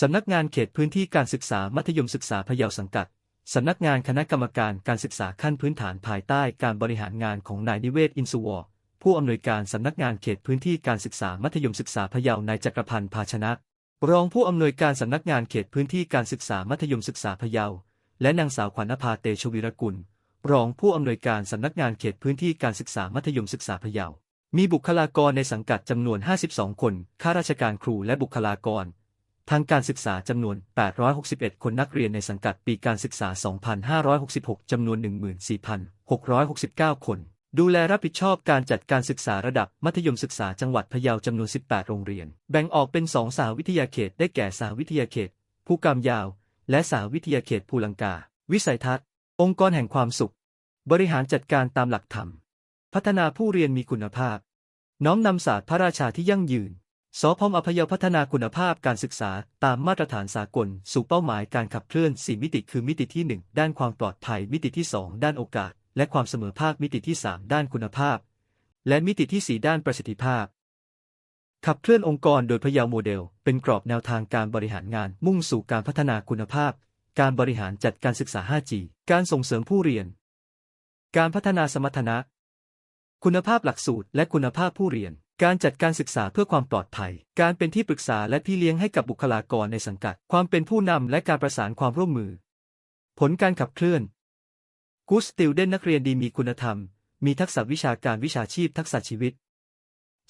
สำนักงานเขตพื้นที่การศึกษามัธยมศึกษาพะเยาสังกัด สำนักงานคณะกรรมการการศึกษาขั้นพื้นฐานภายใต้การบริหารงานของนายนิเวศอินสุวอร์ผู้อำนวยการสำนักงานเขตพื้นที่การศึกษามัธยมศึกษาพะเยานายจักรพันธ์ภาชนะ รองผู้อำนวยการสำนักงานเขตพื้นที่การศึกษามัธยมศึกษาพะเยา และนางสาวขวัญนภาเตชวีรกุล รองผู้อำนวยการสำนักงานเขตพื้นที่การศึกษามัธยมศึกษาพะเยา มีบุคลากรในสังกัดจำนวน 52 คน ข้าราชการครูและบุคลากร ทางการศึกษาจำนวน 861 คนนักเรียนในสังกัดปีการศึกษา 2566 จำนวน 14,669 คน ดูแลรับผิดชอบการจัดการศึกษาระดับมัธยมศึกษาจังหวัดพะเยาจำนวน 18 โรงเรียน แบ่งออกเป็น 2 สาวิทยาเขต ได้แก่สาวิทยาเขต ภูกามยาว และสาวิทยาเขตภูลังกา วิสัยทัศน์ องค์กรแห่งความสุข บริหารจัดการตามหลักธรรม พัฒนาผู้เรียนมีคุณภาพ น้อมนำศาสตร์พระราชาที่ยั่งยืน สพมอพยพัฒนาคุณภาพการศึกษาตามมาตรฐานสากล สู่เป้าหมายการขับเคลื่อน 4 มิติคือมิติที่ 1 ด้านความปลอดภัย มิติที่ 2 ด้านโอกาส และความเสมอภาคมิติที่ 3 ด้านคุณภาพ และมิติที่ 4 ด้านประสิทธิภาพ ขับเคลื่อนองค์กรโดยพยาโมเดล เป็นกรอบแนวทางการบริหารงาน มุ่งสู่การพัฒนาคุณภาพ การบริหารจัดการศึกษา 5G การส่งเสริมผู้เรียน การพัฒนาสมรรถนะ คุณภาพหลักสูตร และคุณภาพผู้เรียน การจัดการศึกษาเพื่อความปลอดภัย การเป็นที่ปรึกษาและพี่เลี้ยงให้กับบุคลากรในสังกัด ความเป็นผู้นำและการประสานความร่วมมือ ผลการขับเคลื่อนกูสติลเดนนักเรียนดีมีคุณธรรม มีทักษะวิชาการวิชาชีพทักษะชีวิต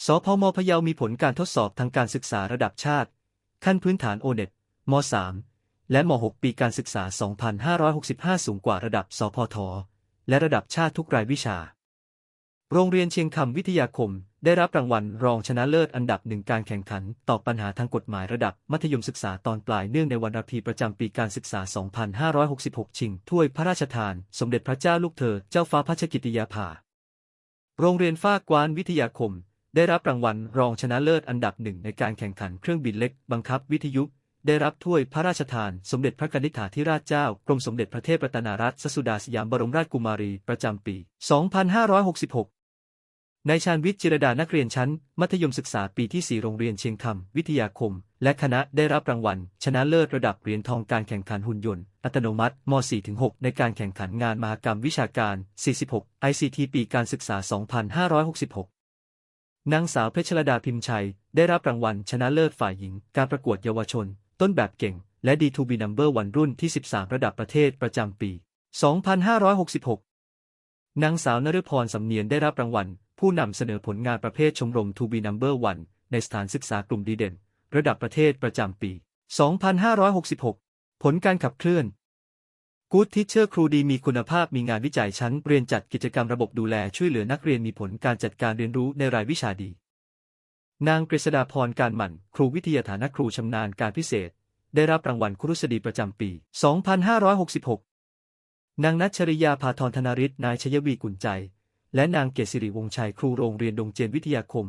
สพมพะเยามีผลการทดสอบทางการศึกษาระดับชาติ ขั้นพื้นฐานโอเน็ตม .3 และม .6 ปีการศึกษา 2565 สูงกว่าระดับ สพท และระดับชาติทุกรายวิชา โรงเรียนเชียงคำวิทยาคม ได้รับรางวัลรองชนะเลิศอันดับหนึ่งการแข่งขันตอบปัญหาทางกฎหมายระดับมัธยมศึกษาตอนปลายเนื่องในวันอาภีประจำปีการศึกษา 2566 ชิงถ้วยพระราชทาน สมเด็จพระเจ้าลูกเธอ เจ้าฟ้าพัชกิติยาภา โรงเรียนฟ้ากวานวิทยาคม ได้รับรางวัลรองชนะเลิศอันดับหนึ่งในการแข่งขันเครื่องบินเล็ก บังคับวิทยุได้รับถ้วยพระราชทาน สมเด็จพระนิษฐาธิราชเจ้า กรมสมเด็จพระเทพรัตนราชสสุดาสยามบรมราชกุมารี ประจำปี 2566 นายชาญวิทย์จิรดานักเรียนชั้น มัธยมศึกษาปีที่ 4 โรงเรียนเชียงคำวิทยาคม และคณะได้รับรางวัล ชนะเลิศระดับเหรียญทองการแข่งขันหุ่นยนต์ อัตโนมัติม .4-6 ในการแข่งขันงานมหกรรมวิชาการ 46 ICT ปีการศึกษา 2566 นางสาวเพชรลดาพิมพ์ชัย ได้รับรางวัลชนะเลิศฝ่ายหญิง การประกวดเยาวชน ต้นแบบเก่ง และ D2B Number 1รุ่นที่ 13 ระดับประเทศประจำปี 2566 นางสาวนฤพรสำเนียนได้รับรางวัล ผู้นำเสนอผลงานประเภทชมรม 2B Number 1ในสถานศึกษากลุ่มดีเด่น ระดับประเทศประจำปี 2566 ผลการขับเคลื่อน Good Teacher ครูดีมีคุณภาพมีงานวิจัยชั้น เรียนจัดกิจกรรมระบบดูแลช่วยเหลือนักเรียนมีผลการจัดการเรียนรู้ในรายวิชาดี นางกฤษดาพรการหมั่น ครูวิทยาฐานะครูชำนาญการพิเศษ ได้รับรางวัลครุษฎีประจำปี 2566 นางนัชริยาภาธรธนาริศนายชยวีกุลใจ และนางเกศริวงชัยครูโรงเรียนดงเจนวิทยาคม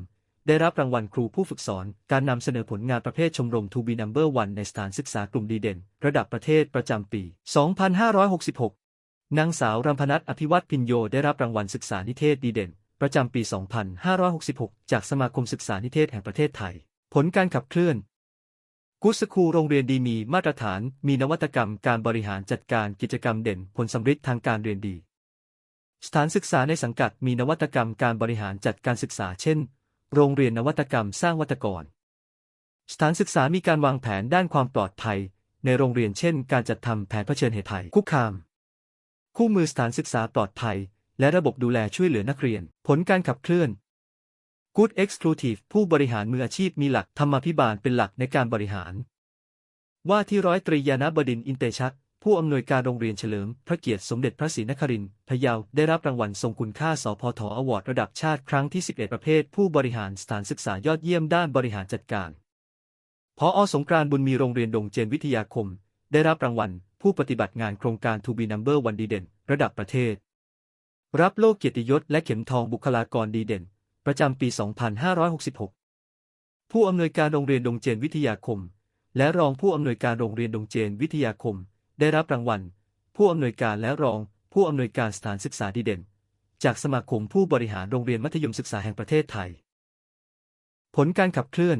ได้รับรางวัลครูผู้ฝึกสอน การนำเสนอผลงานประเภทชมรม 2B Number 1ในสถานศึกษากลุ่มดีเด่น ระดับประเทศประจำปี 2566 นางสาวรำพนัทอภิวัตพินโยได้รับรางวัลศึกษานิเทศดีเด่น ประจำปี 2566 จากสมาคมศึกษานิเทศแห่งประเทศไทย ผลการขับเคลื่อนกุสคูโรงเรียนดีมีมาตรฐาน มีนวัตกรรมการบริหารจัดการกิจกรรมเด่น ผลสำฤทธิ์ทางการเรียนดี สถานศึกษาในสังกัดมีนวัตกรรมการบริหารจัดการศึกษาเช่น โรงเรียนนวัตกรรมสร้างวัตกร สถานศึกษามีการวางแผนด้านความปลอดภัย ในโรงเรียนเช่น การจัดทำแผนเผชิญเหตุภัยคุกคาม คู่มือสถานศึกษาปลอดภัย และระบบดูแลช่วยเหลือนักเรียน ผลการขับเคลื่อน Good Exclusive ผู้บริหารมืออาชีพมีหลักธรรมาภิบาลเป็นหลักในการบริหาร ว่าที่ร้อยตรียานาบดินอินเตชัก ผู้อำนวยการโรงเรียนเฉลิม พระเกียรติสมเด็จพระศรีนครินทร์พะเยาได้รับรางวัลทรงคุณค่าสพทอวอร์ดระดับชาติครั้งที่ 11 ประเภท ผู้บริหารสถานศึกษายอดเยี่ยมด้านบริหารจัดการพออสงกรานต์บุญมีโรงเรียนดงเจนวิทยาคม ได้รับรางวัล ผู้ปฏิบัติงานโครงการ 2B Number 1ดีเด่น ระดับประเทศ รับโล่เกียรติยศและเข็มทองบุคลากรดีเด่น ประจำปี 2566 ผู้อำนวยการโรงเรียนดงเจนวิทยาคม และรองผู้อำนวยการโรงเรียนดงเจนวิทยาคม ได้รับรางวัล ผู้อำนวยการและรอง ผู้อำนวยการสถานศึกษาดีเด่น จากสมาคมผู้บริหารโรงเรียนมัธยมศึกษาแห่งประเทศไทย ผลการขับเคลื่อน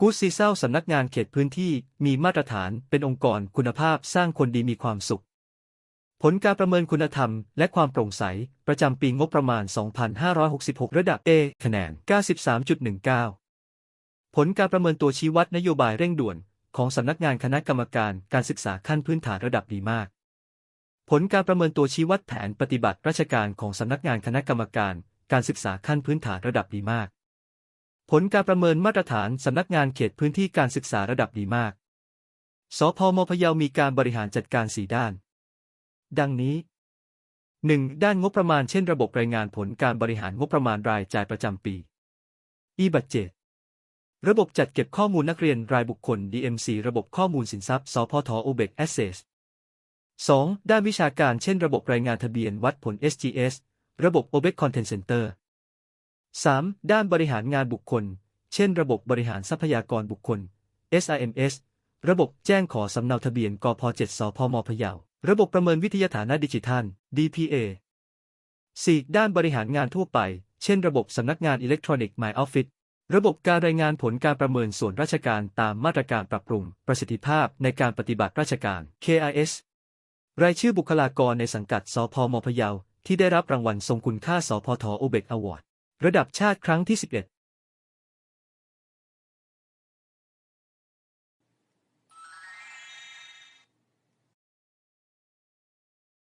กูซีเซลสำนักงานเขตพื้นที่มีมาตรฐานเป็นองค์กรคุณภาพสร้างคนดีมีความสุข ผลการประเมินคุณธรรมและความโปร่งใส ประจำปีงบประมาณ 2566 ระดับ A คะแนน 93.19 ผลการประเมินตัวชี้วัดนโยบายเร่งด่วน ของสำนักงานคณะกรรมการการศึกษาขั้นพื้นฐานระดับดีมาก ผลการประเมินตัวชี้วัดแผนปฏิบัติราชการของสำนักงานคณะกรรมการการศึกษาขั้นพื้นฐานระดับดีมาก ผลการประเมินมาตรฐานสำนักงานเขตพื้นที่การศึกษาระดับดีมาก สพมพะเยามีการบริหารจัดการสีด้าน ดังนี้ 1. ด้านงบประมาณเช่นระบบรายงานผลการบริหารงบประมาณรายจ่ายประจำปี e บัตเจต ระบบจัดเก็บข้อมูลนักเรียนรายบุคคล DMC ระบบข้อมูลสินทรัพย์ สพท OBEC Access 2. ด้านวิชาการเช่นระบบรายงานทะเบียนวัดผล SGS ระบบ OBEC Content Center 3. ด้านบริหารงานบุคคล เช่น ระบบบริหารทรัพยากรบุคคล SIMS ระบบแจ้งขอสำเนาทะเบียนกพ7สพมพะเยา ระบบประเมินวิทยาฐานะดิจิทัล DPA 4. ด้านบริหารงานทั่วไป เช่น ระบบสำนักงานอิเล็กทรอนิกส์ My Office ระบบการรายงานผลการประเมินส่วนราชการตามมาตรการปรับปรุง ประสิทธิภาพในการปฏิบัติราชการ KIS รายชื่อบุคลากรในสังกัดสพมพะเยาที่ได้รับรางวัลทรงคุณค่าสพทอเบกอวอร์ดระดับชาติครั้งที่ 11